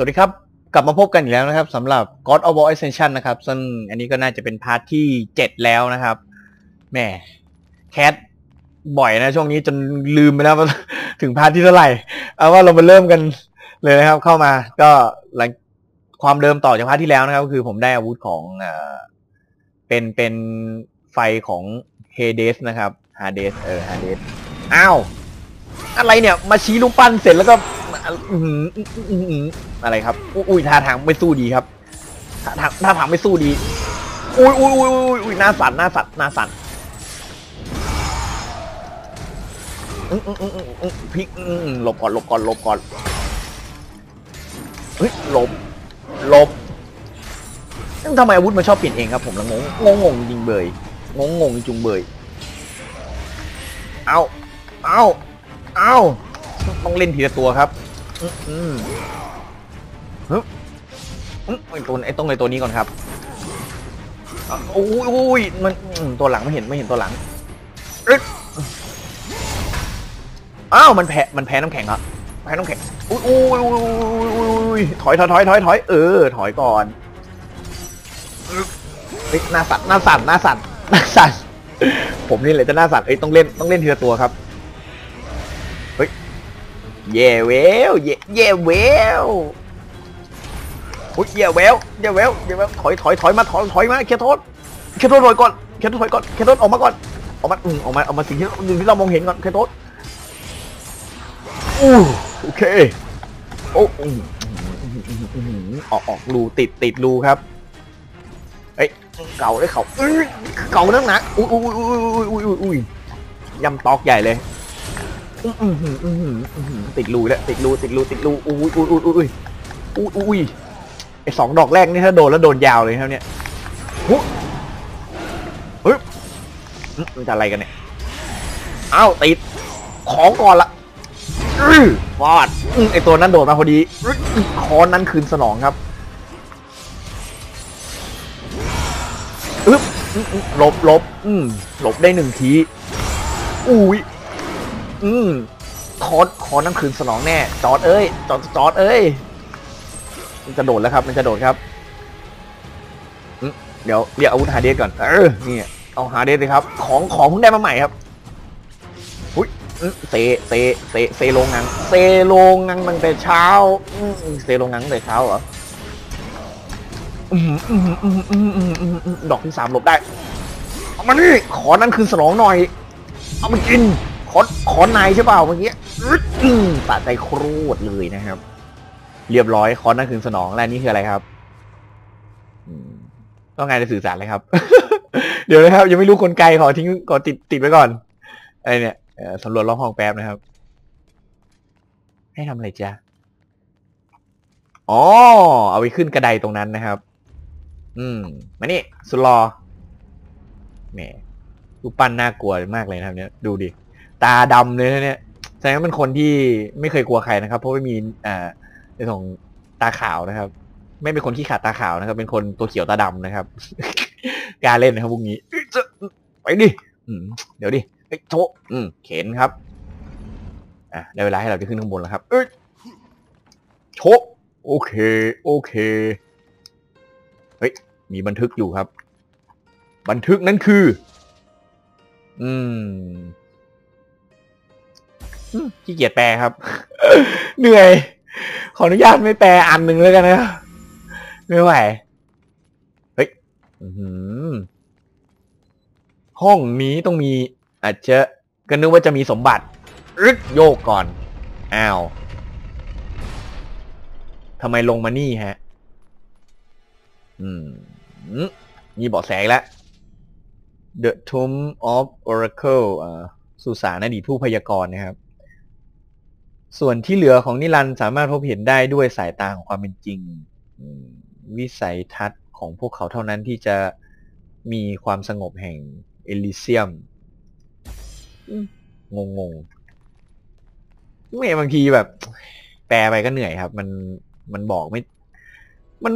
สวัสดีครับ กลับมาพบกันอีกแล้วนะครับสำหรับ God of War Ascension นะครับ ซึ่งอันนี้ก็น่าจะเป็นพาร์ทที่ 7 แล้วนะครับแหม่แคทบ่อยนะช่วงนี้จนลืมไปแล้วว่าถึงพาร์ทที่เท่าไหร่ เอาว่าเรามาเริ่มกันเลยนะครับ เข้ามาก็หลังความเดิมต่อจากพาร์ทที่แล้วนะครับก็คือผมได้อาวุธของเอ่อเป็นเป็นไฟของเฮเดสนะครับฮาเดสเออฮาเดสอ้าว อะไรเนี่ย มาชี้ลูกปั้นเสร็จแล้วก็ อะไรครับ อุ้ยท่าทางไม่สู้ดีครับท่าทางท่าทางไม่สู้ดี อุ้ยอุ้ยอุ้ยอุ้ยอุ้ยหน้าสั่นหน้าสั่นหน้าสั่นอื้ออืออืออืออือพลิกหลบก่อนหลบก่อนหลบก่อนเฮ้ยหลบหลบทำไมอาวุธมันชอบเปลี่ยนเองครับผมละงงงงงจริงเบยงงงจุงเบยเอาเอาเอาต้องเล่นทีละตัวครับ อืมอืมฮึบอืมไอ้ตัวไอ้ต้องไอ้ตัวนี้ก่อนครับอะโอ้ยโอ้ยมันอืมตัวหลังไม่เห็นไม่เห็นตัวหลังอึ๊ดอ้าวมันแพ้มันแพ้น้ำแข็งเหรอแพ้น้ำแข็งอุ้ยอุ้ยอุ้ยอุ้ยอุ้ยถอยถอยถอยถอยถอยเออ ถอยก่อนอึ๊บเฮ้ยหน้าสั่นหน้าสั่นหน้าสั่นหน้าสั่นผมนี่แหละจะหน้าสั่นเอ้ยต้องเล่นต้องเล่นทีละตัวครับ เย่เวลเย่เย่เวลอุ้ยเย่เวลเย่เวลเย่เวลถอยถอยถอยมาถอยถอยมาเคทโทษเคทโทษถอยก่อนเคทโทษถอยก่อนเคทโทษออกมาก่อนออกมาอืมออกมาออกมาสิ่งที่สิ่งที่เรามองเห็นก่อนเคทโทษอู้โอเคโอ้ออกออกรูติดติดรูครับเอ้ยเก่าได้เขาเอ้ยเก่านักหนาอุ้ยอุ้ยอุ้ยอุ้ยอุ้ยอุ้ยอุ้ยยำตอกใหญ่เลย อื้อหืออื้อหืออื้อหือติดรูแล้วติดรูติดรูติดรูอุ้ยอุ้ยอุ้ยอุ้ยอุ้ยอุ้ยไอสองดอกแรกนี่ถ้าโดนแล้วโดนยาวเลยครับเนี่ยหุเฮ้ยมันจะอะไรกันเนี่ยอ้าวติดของก่อนละอื้อฟาดไอตัวนั้นโดดมาพอดีอื้อคอนนั้นคืนสนองครับอึ๊บลบลบอืมลบได้หนึ่งทีอุ้ย อืมคอนคอนนั่นคืนสนองแน่ จอดเอ้ย จอดจอดเอ้ย มันจะโดดแล้วครับ มันจะโดดครับเดี๋ยวเรียกอาวุธฮาเดสก่อน เออ นี่เอาฮาเดสเลยครับ ของของเพิ่งได้มาใหม่ครับอุ้ยเซเซเซเซโรงงัง เซโรงงังมันแต่เช้าเซโรงงังตั้งแต่เช้าเหรออืมอืมอืมอืมอืมอืมดอกที่สามหลบได้ เอามานี่ขอนั้นคืนสนองหน่อย เอามากิน ขอขอนายใช่เปล่าเมื่อกี้อึ๊ดใจโคตรเลยนะครับ เรียบร้อยคอนนั่นคือสนองและนี่คืออะไรครับต้องไงจะสื่อสารเลยครับ เดี๋ยวนะครับ ยังไม่รู้กลไกขอทิ้งขอติดติดไว้ก่อนอะไรเนี่ยสำรวจรอบห้องแป๊บนะครับ ให้ทำอะไรจ๊ะอ๋อเอาไปขึ้นกระไดตรงนั้นนะครับ อืมมานี่สุดรอแหมรูปปั้นน่ากลัวมากเลยนะครับ เนี่ยดูดิ ตาดำเลยนะเนี่ยแสดงว่าเป็นคนที่ไม่เคยกลัวใครนะครับ เพราะไม่มีอ่าในของตาขาวนะครับ ไม่เป็นคนที่ขาดตาขาวนะครับ เป็นคนตัวเขียวตาดำนะครับกล้ารเล่นนะครับพวกนี้ไปดิอืมเดี๋ยวดิเอ้ยโชะอืมเข็นครับ อะได้เวลาให้เราจะขึ้นข้างบนแล้วครับ เอ้ยโชะโอเค โอเค เฮ้ย มีบันทึกอยู่ครับ บันทึกนั้นคือ อืม ขี้เกียจแปลครับ เหนื่อย ขออนุญาตไม่แปลอันหนึ่งแล้วกันนะ ไม่ไหว เฮ้ยห้องนี้ต้องมี อาจจะก็นึกว่าจะมีสมบัติรึดโยกก่อน อ้าวทำไมลงมานี่ฮะ อืม มีเบาะแสแล้ว The Tomb of Oracle อ่าสุสานอดีตผู้พยากรณ์นะครับ ส่วนที่เหลือของนิรันดร์สามารถพบเห็นได้ด้วยสายตาของความเป็นจริงอืมวิสัยทัศน์ของพวกเขาเท่านั้นที่จะมีความสงบแห่งเอลิเซียมงงงๆไม่บางทีแบบ แปลไปก็เหนื่อยครับ มันมันบอกไม่ มัน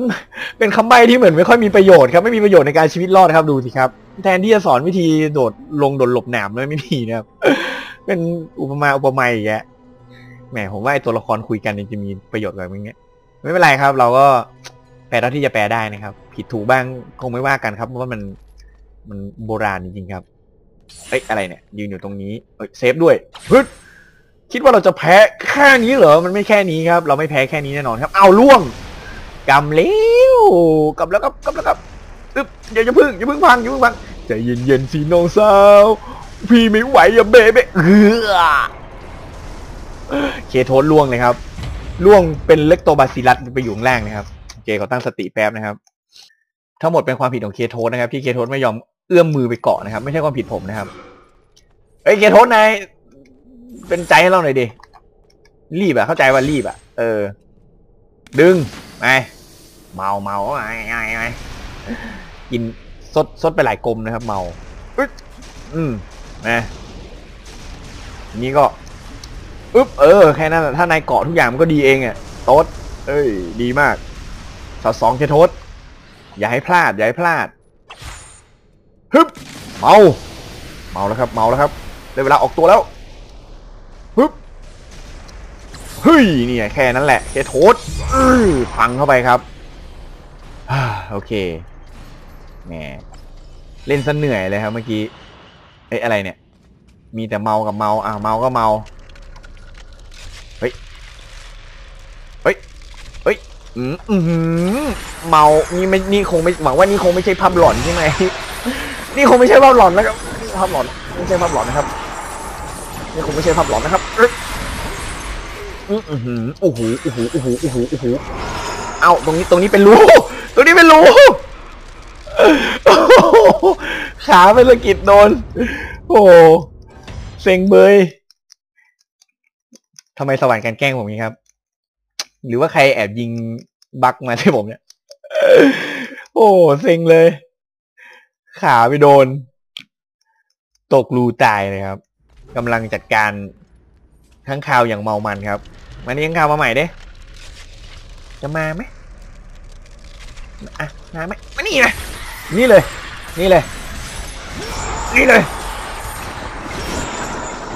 เป็นคำใบ้ที่เหมือนไม่ค่อยมีประโยชน์ครับ ไม่มีประโยชน์ในการชีวิตรอดนะครับดูสิครับ แทนที่จะสอนวิธีโดดลงโดดหลบหนามเลยไม่มีนะครับ เป็นอุปมาอุปไมยอย่างเงี้ย แหมผมว่าไอตัวละครคุยกันเนี่ยจะมีประโยชน์อะไรบ้างเงี้ยไม่เป็นไรครับ เราก็แปลเท่าที่จะแปลได้นะครับ ผิดถูกบ้างคงไม่ว่ากันครับเพราะว่ามันมันโบราณจริงๆครับเอ้ยอะไรเนี่ยยืนอยู่ตรงนี้เอ้ยเซฟด้วยฮึดคิดว่าเราจะแพ้แค่นี้เหรอมันไม่แค่นี้ครับ เราไม่แพ้แค่นี้แน่นอนครับ เอาล่วงกำเลี้ยวกำแล้วครับกำแล้วครับอึ๊บอย่าอย่าพึ่งอย่าพึ่งพังอย่าพึ่งพังใจเย็นๆสิน้องสาวพี่ไม่ไหวอย่าเบะเบะเฮือ เคโทนล่วงเลยครับล่วงเป็นเล็กโตบาซิลัสไปอยู่ข้างล่างนะครับโอเคเขาตั้งสติแป๊บนะครับ ทั้งหมดเป็นความผิดของเคโทสนะครับ ที่เคโทสไม่ยอมเอื้อมมือไปเกาะนะครับ ไม่ใช่ความผิดผมนะครับเอ้ยเคโทสนายเป็นใจให้เราหน่อยดิรีบอะเข้าใจว่ารีบอะเออ ดึงไปเมาเมาไอ้ไอ้ไอ้กินซดซดไปหลายกลมนะครับ เมาอือืมนะนี่ก็ อึ๊บเออแค่นั้นแหละถ้านายเกาะทุกอย่างมันก็ดีเองอะโต๊ดเอ้ย ดีมากสอดสองเคโทษอย่าให้พลาดอย่าให้พลาดฮึบเมาเมาแล้วครับเมาแล้วครับได้เวลาออกตัวแล้วฮึบเฮ้ยนี่แค่นั้นแหละเคโทษอือพังเข้าไปครับโอเคแหมเล่นซะเหนื่อยเลยครับเมื่อกี้เอ้ยอะไรเนี่ย มีแต่เมากับเมาอะเมาก็เมา อืมอืมเมา นี่ไม่ นี่คงไม่หวังว่านี่คงไม่ใช่ภาพหลอนใช่ไหม นี่คงไม่ใช่ภาพหลอนนะครับภาพหลอน ไม่ใช่ภาพหลอนนะครับ นี่คงไม่ใช่ภาพหลอนนะครับอึ๊บอือหือโอ้โหโอ้โหโอ้โหโอ้โหโอ้โหเอ้าตรงนี้ ตรงนี้เป็นรูตรงนี้เป็นรูโอ้โหขาเป็นสะกิดโดน โอ้โหเซ็งเบยทำไมสวรรค์การแกล้งผมอย่างนี้ครับ หรือว่าใครแอบยิงบักมาใช่ผมเนี่ย โอ้เซ็งเลย ขาไปโดน ตกรูตายเลยครับกำลังจัดการข้างข่าวอย่างเมามันครับมานี่ข้างข่าวมาใหม่เด้ จะมาไหมอะมาไหมมานี่นะนี่เลย นี่เลย นี่เลย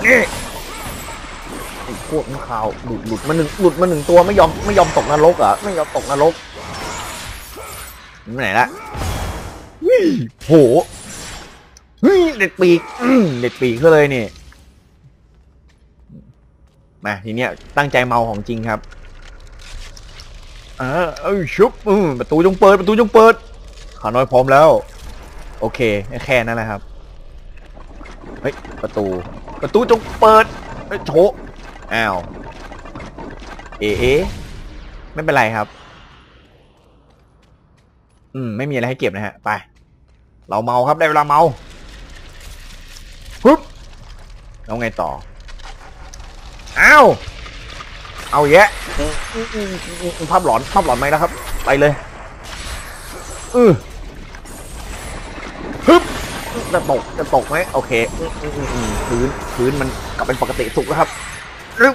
นี่ ไอ้พวกข้างข่าวหลุดหลุดมาหนึ่งหลุดมาหนึ่งตัวไม่ยอมไม่ยอมตกนรกเหรอะไม่ยอมตกนรกมันไปไหนละวิโหเฮ้ยเด็ดปีกอืมเด็ดปีกก็เลยนี่มาทีเนี้ยตั้งใจเมาของจริงครับอ่าเอ้ยชุบอืมประตูจงเปิดประตูจงเปิดขาน้อยพร้อมแล้ว โอเคแค่นั้นแหละครับเฮ้ยประตู ประตูจงเปิดเอ้ยโถ อ้าว เอะเอะไม่เป็นไรครับ อืม ไม่มีอะไรให้เก็บนะฮะ ไป เราเมาครับ ได้เวลาเมาปึ๊บแล้วไงต่อ อ้าว เอาแยะภาพหลอน ภาพหลอนไหมนะครับ ไปเลย อือฮึบจะตก จะตกไหมโอเคอืมพื้น พื้นมันกลับเป็นปกติสุขแล้วครับ รึ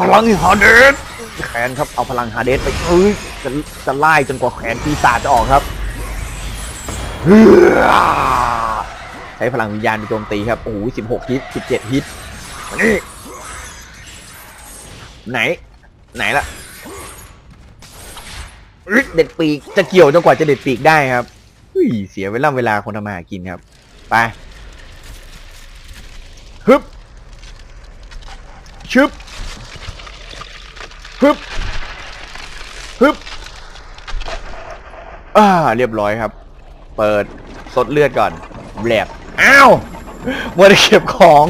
พลังฮาเดสแขนครับเอาพลังฮาเดสไปเอ้ยจะจะไล่จนกว่าแขนปีศาจจะออกครับใช้พลังวิญญาณไปโจมตีครับ โอ้โหสิบหกฮิตสิบเจ็ดฮิตนี่ไหน ไหนล่ะเด็ดปีกจะเกี่ยวจนกว่าจะเด็ดปีกได้ครับอุ้ยเสียเวลาเวลาคนทำมาหากินครับ ไปฮึบ ชึบฮึบฮึบอ่าเรียบร้อยครับ เปิดสดเลือดก่อนแหลบอ้าวมัวแต่เก็บของ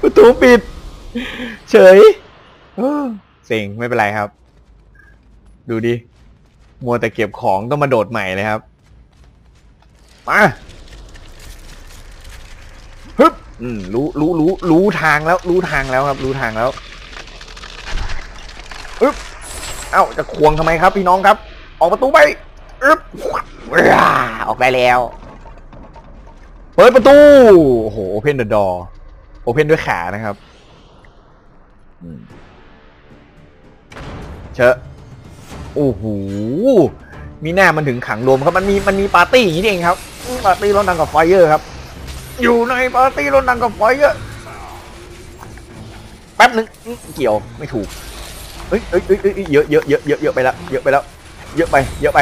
ประตูปิด เฉยเซ็งไม่เป็นไรครับ ดูดิ มัวแต่เก็บของต้องมาโดดใหม่เลยครับ มา อืมรู้รู้รู้รู้ทางแล้ว รู้ทางแล้วครับ รู้ทางแล้วอึ๊บเอ้าจะควงทำไมครับ พี่น้องครับ ออกประตูไปอึ๊บว้าออกได้แล้ว เปิดประตูโอ้โหโอเพนเดอะดอร์โอเพนด้วยขานะครับเชอะโอ้โหมีหน้ามันถึงขังรวมครับมันมีมันมีปาร์ตี้อย่างนี้เองครับปาร์ตี้ร้อนดังกับไฟเยอร์ครับ อยู่ในปาร์ตี้ร้อนดังกับไฟเยอร์แป๊บหนึ่งเกี่ยวไม่ถูกเอ้ยเอ้ยเอ้ยเอ้ยเยอะเยอะเยอะเยอะเยอะไปแล้วเยอะไปแล้ว เยอะไป เยอะไป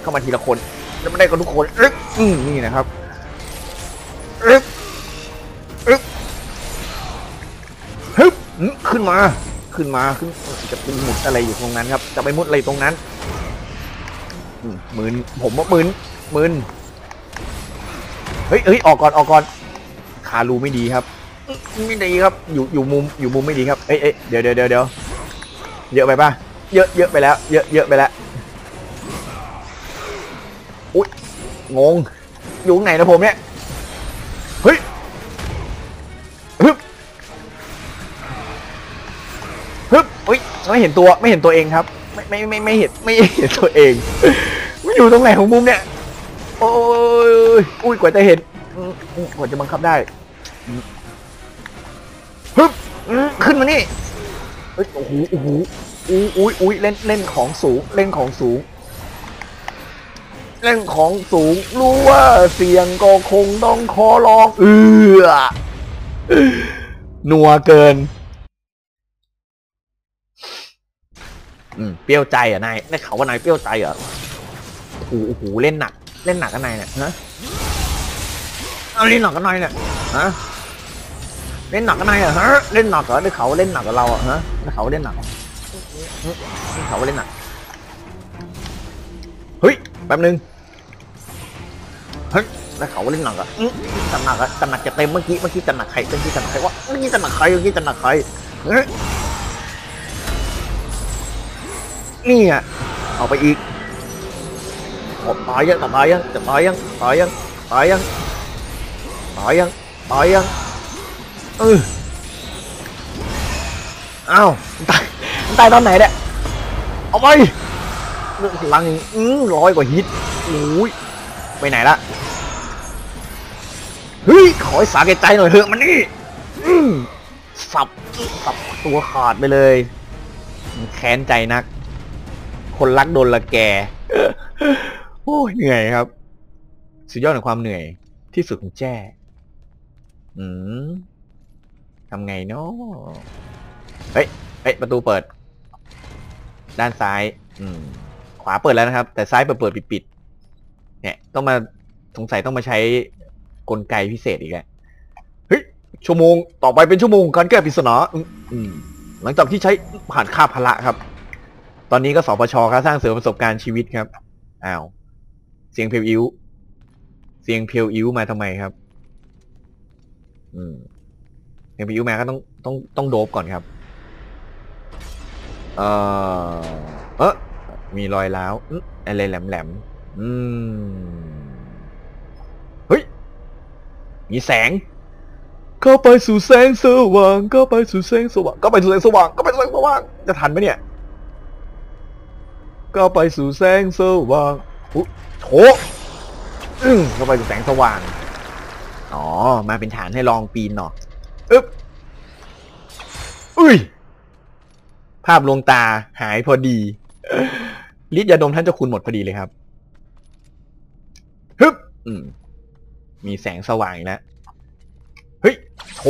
เข้ามาทีละคนแล้วไม่ได้กันทุกคนอึ๊อนี่นะครับอึ๊อึ๊ฮึบขึ้นมา ขึ้นมาขึ้นจะเป็นหมุดอะไรอยู่ตรงนั้นครับ จะไปมุดอะไรตรงนั้นมหมื่นผมว่าหมื่นหมื่น เฮ้ยเฮ้ยออกก่อนออกก่อนคารูไม่ดีครับอื้อไม่ดีครับอยู่อยู่มุมอยู่มุมไม่ดีครับเอ้ยเอ้ยเดี๋ยวเดี๋ยวเดี๋ยวเดี๋ยวเยอะไปป่ะเยอะเยอะไปแล้ว เยอะเยอะไปแล้วงงอยู่ไหนนะผมเนี่ยเฮ้ยฮึบฮึบเฮ้ยไม่เห็นตัวไม่เห็นตัวเองครับ ไม่ไม่ไม่ไม่เห็นไม่เห็นตัวเองไม่อยู่ตรงไหนของมุมเนี่ย โอ้ยอุ้ยกว่าจะเห็นกว่าจะบังคับได้ฮึบขึ้นมานี่เฮ้ยโอ้โหโอ้โหอุ้ยอุ้ยอุ้ยเล่นเล่นของสูงเล่นของสูง เล่นของสูงรู้ว่าเสียงก็คงต้องขอร้องเอือนัวเกินอืมเปรี้ยวใจอะนายได้ข่าวว่านายเปรี้ยวใจเหรอะโอ้โหเล่นหนัก เล่นหนักกันนายเนี่ยฮะเอาเล่นหนักกันนายเนี่ยฮะเล่นหนักกันนายเหรอฮะเล่นหนักเหรอได้ข่าวว่าเล่นหนักกับเราอะฮะได้ข่าวว่าเล่นหนักเหรอได้ข่าวว่าเล่นหนักเฮ้ยแป๊บนึงเฮ้ยแล้วเขาเล่นหนักอะอื้อจัดหนักอะจัดหนักจะเต็มเมื่อกี้เมื่อกี้จัดหนักใครเมื่อกี้จัดหนักใครวะเมื่อกี้จัดหนักใครเมื่อกี้จัดหนักใครเฮ้ยนี่อะเอาไปอีกโอ้ ตายยังตายยังจะตายยังตายยังตายยังตายยังตายยังเอออ้าวตายตายตอนไหนเนี่ยเอาไปเรื่องพลังอือร้อยกว่าฮิตโอ้ยไปไหนละเฮ้ยขอให้สาแก่ใจหน่อยเถอะมันนี่สับสับตัวขาดไปเลยแค้นใจนัก คนรักโดนละแก อ้ยเหนื่อยครับ สุดยอดของความเหนื่อย ที่สุดของแจ้ อืมทำไงเนาะเฮ้ยเฮ้ย ประตูเปิด ด้านซ้าย อืม ขวาเปิดแล้วนะครับ แต่ซ้ายเปิดเปิดปิดปิดเนี่ย ต้องมาสงสัยต้องมาใช้กลไกพิเศษอีกแล้วเฮ้ย ชั่วโมง ต่อไปเป็นชั่วโมงการแก้ปริศนาอืม หลังจากที่ใช้ผ่านค่าพละครับ ตอนนี้ก็สปชครับสร้างเสริมประสบการณ์ชีวิตครับ อ้าว เสียงเพลวอิ้วเสียงเพลวอิ้วมาทำไมครับ อืมเสียงเพลวอิ้วมาก็ต้องต้องต้องโดบก่อนครับ เออเออมีรอยร้าวอื้ออะไรแหลมอืมเฮ้ย มีแสงเข้าไปสู่แสงสว่างเข้าไปสู่แสงสว่างเข้าไปสู่แสงสว่างเข้าไปสู่แสงสว่างจะทันไหมเนี่ยเข้าไปสู่แสงสว่าง อุ๊โถอึ้งเข้าไปสู่แสงสว่าง อ๋อ มาเป็นฐานให้ลองปีนเนาะอึ๊บ อุ้ย ภาพลวงตาหายพอดีฤทธิ์ยาดมท่านเจ้าคุณหมดพอดีเลยครับ ฮึบ อืม มีแสงสว่างอีกแล้ว เฮ้ยโถ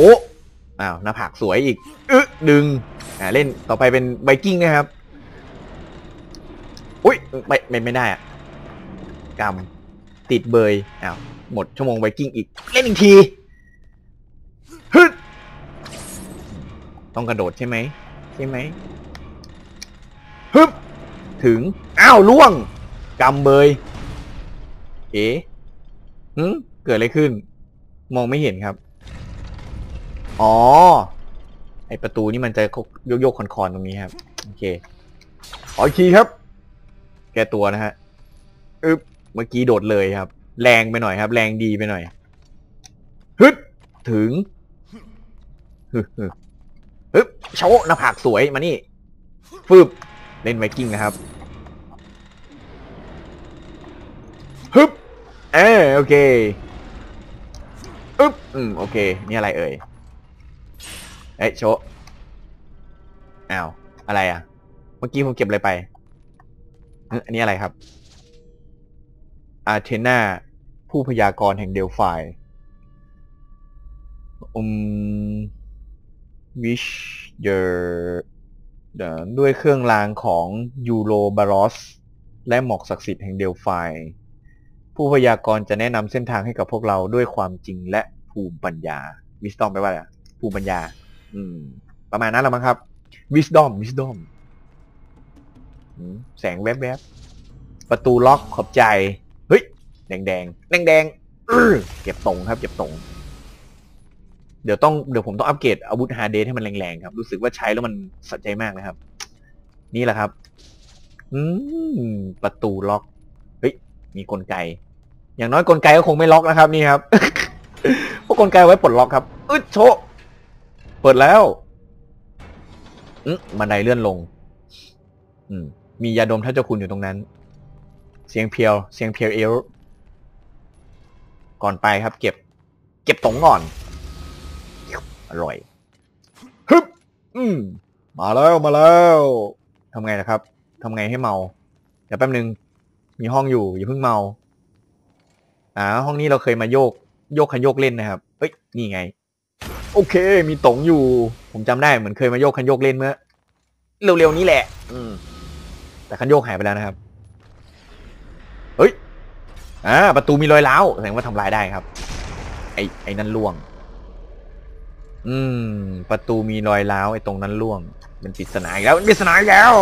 อ้าวหน้าผากสวยอีกอึะดึง อ่าเล่นต่อไปเป็นไบกิ้งนะครับ อุ้ยไม่ไม่ไม่ได้อะ กำติดเบยอ้าวหมดชั่วโมงไบกิ้งอีก เล่นอีกทีฮึดต้องกระโดดใช่ไหมใช่ไหมฮึบถึง อ้าวล่วงกำเบย เอ๊ะหืมเกิดอะไรขึ้น มองไม่เห็นครับ อ๋อ ไอประตูนี่มันจะโยกโยกคอนๆตรงนี้ครับ โอเคขออีกทีครับ แกตัวนะฮะ อึบ เมื่อกี้โดดเลยครับ แรงไปหน่อยครับ แรงดีไปหน่อยฮึดถึงฮึฮึฮึบโชว์หน้าผากสวยมานี่ฟืบเล่นไวกิ้งนะครับฮึบเออโอเคอึ๊บอืมโอเค นี่อะไรเอ่ยเอ้ยโชะอ้าวอะไรอะ เมื่อกี้ผมเก็บอะไรไปอันนี้อะไรครับ อาเทนาผู้พยากรณ์แห่งเดลไฟอืม wish your เดี๋ยวด้วยเครื่องรางของยูโรบารอสและหมอกศักดิ์สิทธิ์แห่งเดลไฟผู้พยากรณ์จะแนะนำเส้นทางให้กับพวกเราด้วยความจริงและภูมิปัญญา wisdom แปลว่าอะไรภูมิปัญญา อืม ประมาณนั้นแหละมั้งครับ wisdom wisdom อืมแสงแวบๆ ประตูล็อกขอบใจ แดงแดงแดงแดงๆเก็บตรงครับ เก็บตรง เดี๋ยวต้องเดี๋ยวผมต้องอัปเกรดอาวุธฮาร์เดสให้มันแรงๆครับ รู้สึกว่าใช้แล้วมันสะใจมากนะครับ นี่แหละครับ อืมประตูล็อกเฮ้ยมีกลไก อย่างน้อยกลไกก็คงไม่ล็อกนะครับ นี่ครับพวกกลไกไว้ปลดล็อกครับอึดโชเปิดแล้วอืมบันไดเลื่อนลง อืมมียาดมท่าเจ้าคุณอยู่ตรงนั้น เสียงเพียว เสียงเพียวเอล ก่อนไปครับ เก็บ เก็บตรงก่อน อร่อยฮึบอืมมาแล้วมาแล้วทำไงนะครับทำไงให้เมา เดี๋ยวแป๊บนึง มีห้องอยู่อย่าเพิ่งเมาอ่าห้องนี้เราเคยมาโยก โยกขยโยกเล่นนะครับเฮ้ยนี่ไง โอเค มีตงอยู่ ผมจำได้เหมือนเคยมาโยกคันโยกเล่นเมื่อเร็วๆนี้แหละ อืมแต่คันโยกหายไปแล้วนะครับ เฮ้ย อ่าประตูมีรอยร้าวแสดงว่าทำลายได้ครับ ไอ้ไอ้นั่นล่วง อืม ประตูมีรอยร้าวไอ้ตรงนั้นล่วงเป็นปริศนาอีกแล้วเป็นปริศนาอีกแล้ว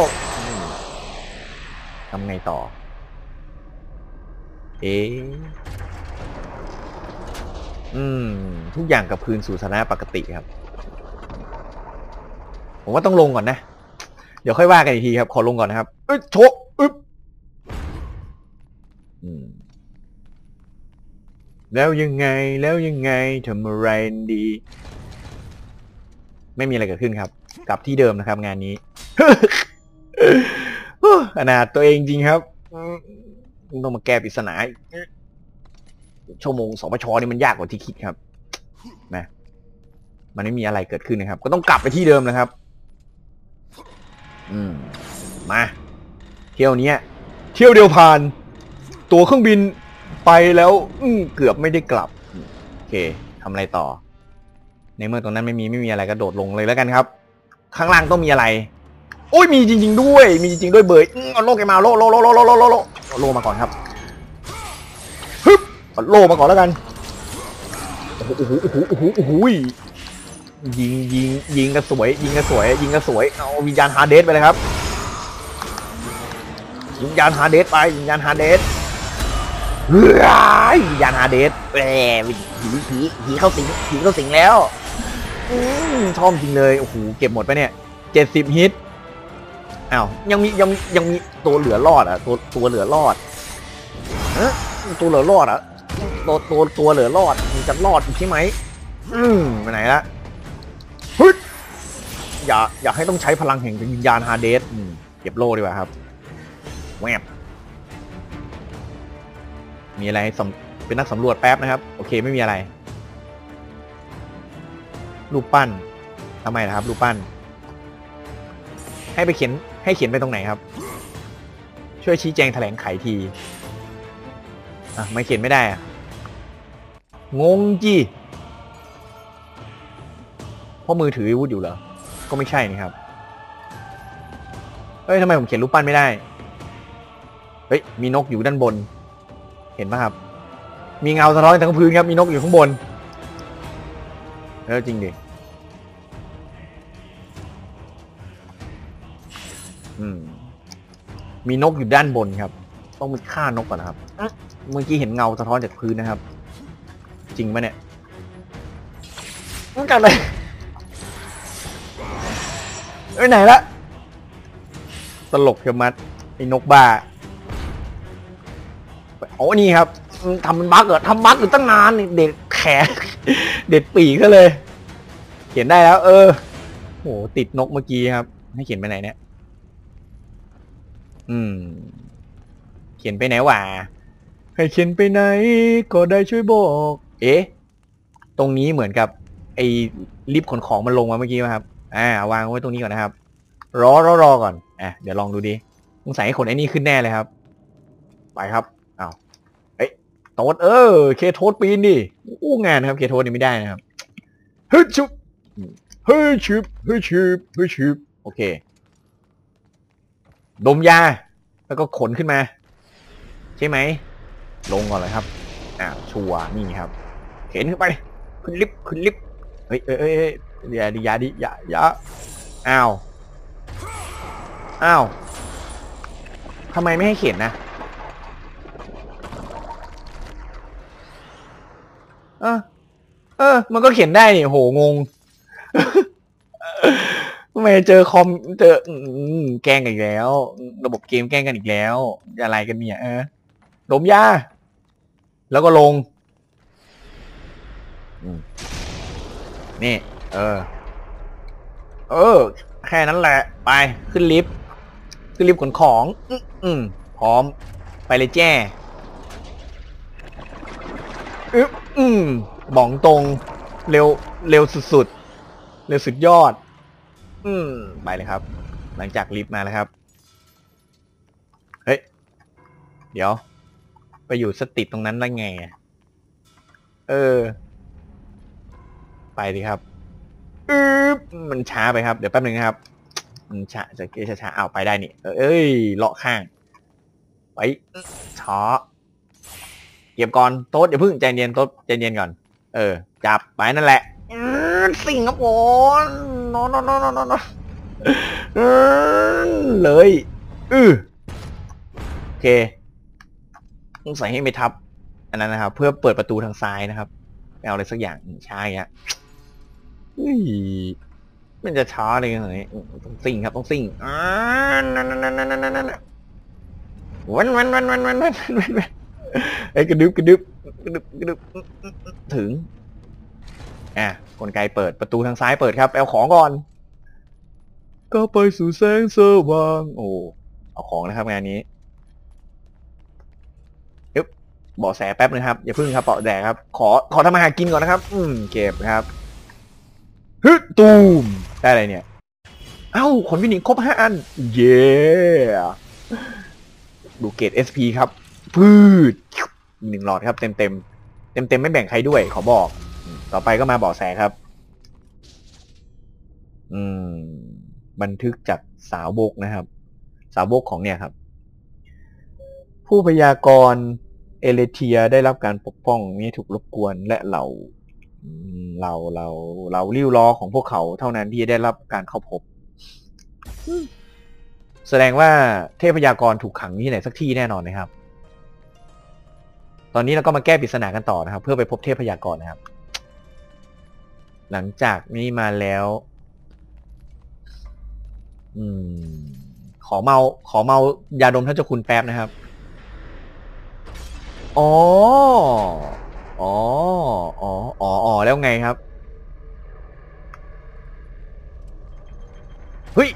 ทำไงต่อ เอ๊อืม ทุกอย่างกับคืนสู่สถานะปกติครับ ผมว่าต้องลงก่อนนะ เดี๋ยวค่อยว่ากันอีกทีครับ ขอลงก่อนนะครับ เอ้ยโชะอึ๊บอืม แล้วยังไงแล้วยังไงทำอะไรดี ไม่มีอะไรเกิดขึ้นครับ กลับที่เดิมนะครับ งานนี้ อนาถตัวเองจริงครับต้องมาแก้ปริศนาชั่วโมงสปชนี่มันยากกว่าที่คิดครับนะมันไม่มีอะไรเกิดขึ้นนะครับ ก็ต้องกลับไปที่เดิมนะครับ อืมมา เที่ยวเนี้ยเที่ยวเดียวผ่าน ตัวเครื่องบิน ไปแล้วอืเกือบไม่ได้กลับ โอเคทำอะไรต่อ ในเมื่อตรงนั้นไม่มีไม่มีอะไรก็โดดลงเลยแล้วกันครับ ข้างล่างต้องมีอะไร โอ้ยมีจริง ๆ ด้วย มีจริงๆด้วยเบยเอาโลกแกมาโลโลโลโลโลโลโลโลโลมาก่อนครับฮึบโลมาก่อนแล้วกันโอ้โหโอ้โหโอ้โหโอ้โหยิงยิงยิงกันสวย ยิงกันสวย ยิงกันสวยเอาวิญญาณฮาเดสไปเลยครับวิญญาณฮาเดสไปวิญญาณฮาเดส เฮ้ยวิญญาณฮาเดสแหมผีผีผีเข้าสิงผีเข้าสิงแล้วอชอบจริงเลยโอ้โหเก็บหมดไปเนี่ยเจ็ดสิบฮิตอ้าวยังมียังยังมีตัวเหลือรอดอะตัวตัวเหลือรอดฮะตัวเหลือรอดอะตัวตัวตัวเหลือรอดมันจะรอดใช่ไหมอืมไปไหนละฮึดอย่าอย่าให้ต้องใช้พลังแห่งวิญญาณฮาเดสเก็บโล่ดีกว่าครับแวบ มีอะไรให้สำเป็นนักสำรวจแป๊บนะครับ โอเคไม่มีอะไร รูปปั้นทำไมล่ะครับ รูปปั้น ให้ไปเขียนให้เขียนไปตรงไหนครับ ช่วยชี้แจงแถลงไขทีอะไม่เขียนไม่ได้อะงงจีเพราะมือถืออาวุธอยู่เหรอ ก็ไม่ใช่นี่ครับเฮ้ยทำไมผมเขียนรูปปั้นไม่ได้ เฮ้ย มีนกอยู่ด้านบน เห็นไหมครับ มีเงาสะท้อนทั้งพื้นครับ มีนกอยู่ข้างบนเออจริงดิ อืม มีนกอยู่ด้านบนครับ ต้องมีฆ่านกก่อนนะครับ เมื่อกี้เห็นเงาสะท้อนจากพื้นนะครับ จริงปะเนี่ยมันกันเลยไปไหนละ ตลกเชียมัดไอ้นกบ้า โอ้นี่ครับทำมันบั๊กเหรอทำบั๊กอยู่ตั้งนานนี่เด็ดแขนเด็ดปีกก็เลย เขียนได้แล้ว เออโหติดนกเมื่อกี้ครับ ให้เขียนไปไหนเนี่ย อืม เขียนไปไหนวะให้เขียนไปไหน ก็ได้ช่วยบอก เอ๊ะ ตรงนี้เหมือนกับ ไอ้ลิฟต์ขนของมันลงมาเมื่อกี้ไหมครับ อ่าวางไว้ตรงนี้ก่อนนะครับ รอรอรอก่อน อะ เดี๋ยวลองดูดิสงสัยให้ขนไอ้นี่ขึ้นแน่เลยครับ ไปครับ โตดเออ เคโทษปีนดิอู้งานครับ เคโทษนี่ไม่ได้นะครับเฮ้ยชุบเฮ้ยชุบเฮ้ยชุบเฮ้ยชุบโอเค ดมยา แล้วก็ขนขึ้นมา ใช่ไหม ลงก่อนเลยครับ อ่าชัวนี่ครับ เข็นขึ้นไป ขึ้นลิฟต์ขึ้นลิฟต์เฮ้ยเอ้ยเอ้ยเอ้ยอย่าดิอย่าดิอย่าอย่าอ้าว อ้าวทำไมไม่ให้เข็นนะ เออ เออ มันก็เขียนได้นี่โหงงทำไมเจอคอมเจออืมแกล้งกันอีกแล้ว ระบบเกมแกล้งกันอีกแล้ว อะไรกันเนี่ยเออดมยาแล้วก็ลงอืมนี่ เออ เออ แค่นั้นแหละ ไปขึ้นลิฟต์ขึ้นลิฟต์ขนของ อืมอืมพร้อมไปเลยแจ้ อึ๊บอืมบอกตรง เร็ว เร็วสุดๆ เร็วสุดยอด อืม ไปเลยครับ หลังจากลิฟต์มาแล้วครับ เฮ้ย เดี๋ยว ไปอยู่สติดตรงนั้นได้ไง เออ ไปดิครับอึ๊บมันช้าไปครับ เดี๋ยวแป๊บหนึงนะครับ มันช้าจะเกช้าๆเอาไปได้นี่ เออเอ้ย เลาะข้าง ไปช้า ก็บก่อนโต๊ดอย่าเพิ่งใจเย็นโต๊ดใจเย็นก่อน เออ จับไปนั่นแหละสิงครับผมนอนนอนนอนนอนเลยอือโอเคต้องใส่ให้ไม่ทับ อันนั้นนะครับ เพื่อเปิดประตูทางซ้ายนะครับไม่เอาอะไรสักอย่างช้าอย่างเงี้ยอุ้ยมันจะช้าเลยหรอเนี่ยต้องซิ่งครับต้องซิ่งอ่านั่นนั่นนั่นนั่นนั่นนั่นวันวันวันวันวันวันวัน วันเอ้ยกระดึบกระดึบกระดึบกระดึบถึงอะกลไกเปิดประตูทางซ้ายเปิดครับเอาของก่อนก็ไปสู่แสงสว่างโอ้เอาของนะครับงานนี้ยึบเบาะแสแป๊บนึงครับอย่าพึ่งครับเบาะแสครับ ขอขอทำอาหารกินก่อนนะครับ อืมเก็บครับฮึดตูมได้อะไรเนี่ย เอ้าขนวินิงครบห้าอัน เย้ดูเกรด SP ครับ พืชหนึ่งหลอดครับเต็มเต็มเต็มเต็มๆไม่แบ่งใครด้วยขอบอก ต่อไปก็มาเบาะแสครับ อืม บันทึกจากสาวบกนะครับ สาวบกของเนี่ยครับ ผู้พยากรณ์เอเลเทียได้รับการปกป้องไม่ให้ถูกรบกวนและเหล่าอืมเราเราเราริ้วล้อของพวกเขาเท่านั้นที่ได้รับการเข้าพบอืมแสดงว่าเทพยากรถูกขังที่ไหนสักที่แน่นอนนะครับ ตอนนี้เราก็มาแก้ปริศนากันต่อนะครับ เพื่อไปพบเทพพยากรนะครับ หลังจากนี้มาแล้ว อืม ขอเมา ขอเมายาดมท่านเจ้าคุณแป๊บนะครับ อ๋อ อ๋อ อ๋อ อ๋อ แล้วไงครับ เฮ้ย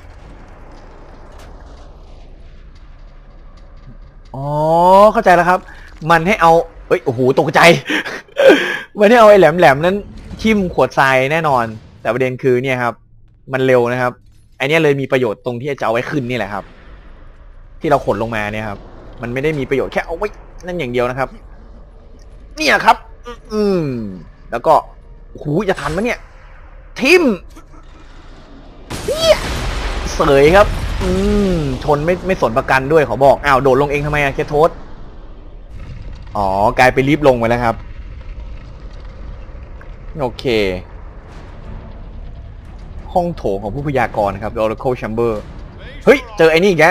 อ๋อ เข้าใจแล้วครับ มันให้เอาเอ้ยโอ้โหตกใจ มันให้เอาไอ้แหลมๆนั้นทิ่มขวดทรายแน่นอน แต่ประเด็นคือเนี่ยครับ มันเร็วนะครับไอเนี้ยเลยมีประโยชน์ตรงที่จะเอาไว้ขึ้นนี่แหละครับ ที่เราขนลงมาเนี่ยครับ มันไม่ได้มีประโยชน์แค่เอาไว้นั่นอย่างเดียวนะครับ เนี่ยครับ อืมแล้วก็หูจะทันมะเนี่ย ทิมเยสยครับ อืมชนไม่ไม่สนประกันด้วยขอบอกอ้าวโดดลงเองทำไมอะแค่โท อ๋อ กลายไปรีบลงไปแล้วครับ โอเค ห้องโถงของผู้พยากรณ์ครับ Oracle Chamber เฮ้ย เจอไอ้นี่แก